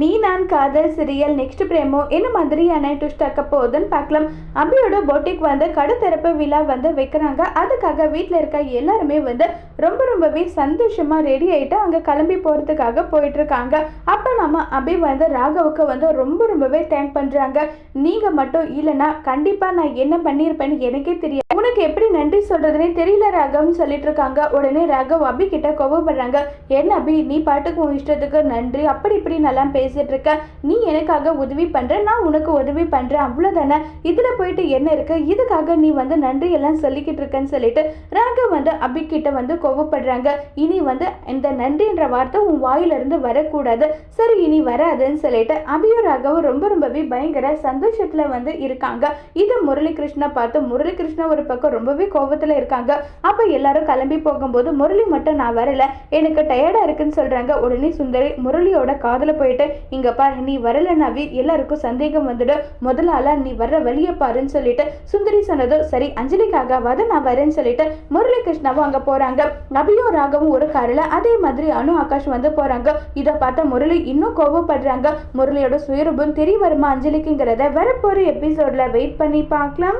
நீ நான் காதல் சிரியல் நெக்ஸ்ட் பிரேமோ என்ன மாதிரியான ட்விஸ்ட் ஆக்க போகுதுன்னு பார்க்கலாம். அபியோட போட்டிக் வந்து கடை திறப்பு விழா வந்து வைக்கிறாங்க. அதுக்காக வீட்டில் இருக்க எல்லாருமே வந்து ரொம்ப ரொம்பவே சந்தோஷமாக ரெடி ஆகிட்டு அங்கே கிளம்பி போகிறதுக்காக போயிட்டுருக்காங்க. அப்போ நம்ம அபி வந்து ராகவுக்கு வந்து ரொம்ப ரொம்பவே தேங்க் பண்ணுறாங்க நீங்கள் மட்டும் இல்லைன்னா கண்டிப்பாக நான் என்ன பண்ணியிருப்பேன்னு எனக்கே தெரியாது. உனக்கு எப்படி நன்றி சொல்றதுனே தெரியல ராகவ்னு சொல்லிட்டு இருக்காங்க. உடனே ராகவ் அபி கிட்ட கோவப்படுறாங்க. என்ன அபி நீ பாட்டுக்கு உன் இஷ்டத்துக்கு நன்றி அப்படி இப்படி நல்லா பேசிட்டு இருக்க. நீ எனக்காக உதவி பண்ற நான் உனக்கு உதவி பண்றேன். அவ்வளவுதானே? இதுல போயிட்டு என்ன இருக்கு? இதுக்காக நீ வந்து நன்றி எல்லாம் சொல்லிக்கிட்டு இருக்கேன்னு சொல்லிட்டு ராகவ் வந்து அபி கிட்ட வந்து கோவப்படுறாங்க. இனி வந்து இந்த நன்றின்ற வார்த்தை உன் வாயில இருந்து வரக்கூடாது. சரி இனி வராதுன்னு சொல்லிட்டு அபியும் ராகவும் ரொம்ப ரொம்பவே பயங்கர சந்தோஷத்துல வந்து இருக்காங்க. இது முரளிகிருஷ்ணா பார்த்து முரளிகிருஷ்ணா ஒரு பக்கம் ரொம்பவே கோபத்தில் இருக்காங்க. அப்போ எல்லாரும் கிளம்பி போகும்போது முரளி மட்டும் நான் வரல. எனக்கு டயர்டாக இருக்குன்னு சொல்கிறாங்க உடனே சுந்தரி முரளியோட காதில் போயிட்டு இங்க பாரு நீ வரலனாவே எல்லாருக்கும் சந்தேகம் வந்துடும். முதல்ல நீ வர்ற வழியை பாருன்னு சொல்லிட்டு சுந்தரி சொன்னதும் சரி அஞ்சலிக்காகவாது நான் வரேன்னு சொல்லிட்டு முரளி கிருஷ்ணாவும் அங்கே போகிறாங்க நபியும் ராகவும் ஒரு காரில் அதே மாதிரி அனு ஆகாஷ் வந்து போகிறாங்க இதை பார்த்தா முரளி இன்னும் கோவப்படுறாங்க. முரளியோட சுயரூபம் தெரிய வருமா அஞ்சலிக்குங்கிறத வரப்போகிற எபிசோடில் வெயிட் பண்ணி பார்க்கலாம்.